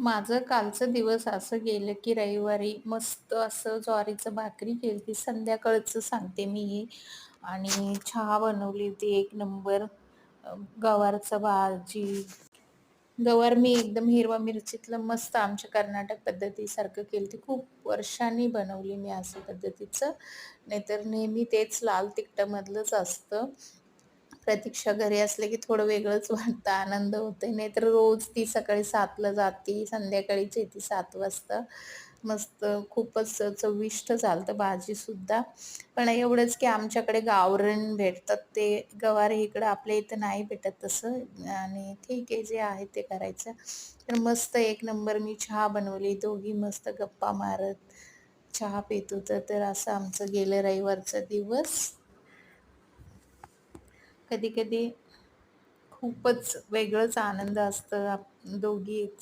माझं कालचं दिवस असं गेलं की रविवारी मस्त असं ज्वारीचं भाकरी केली ती संध्याकाळचं सांगते मी हे. आणि चहा बनवली होती एक नंबर. गवारचं भाजी. गवार मी एकदम हिरवा मिरचीतलं मस्त आमच्या कर्नाटक पद्धतीसारखं केलं ती खूप वर्षांनी बनवली मी असं पद्धतीचं. नाहीतर नेहमी तेच लाल तिखटामधलंच असतं. प्रतीक्षा घरी असले की थोडं वेगळंच वाटतं आनंद होते नाहीतर रोज ती सकाळी सातला जाते संध्याकाळीच येते सात वाजता. मस्त खूपच चविष्ट चालतं भाजीसुद्धा पण एवढंच की आमच्याकडे गावरण भेटतात ते. गवार इकडं आपल्या इथं नाही भेटत तसं. आणि ठीक आहे जे आहे ते करायचं. तर मस्त एक नंबर मी चहा बनवली. दोघी मस्त गप्पा मारत चहा पित. होतं तर असं आमचं गेलं रविवारचा दिवस. कधी कधी खूपच वेगळंच आनंद असतं. आप दोघी एक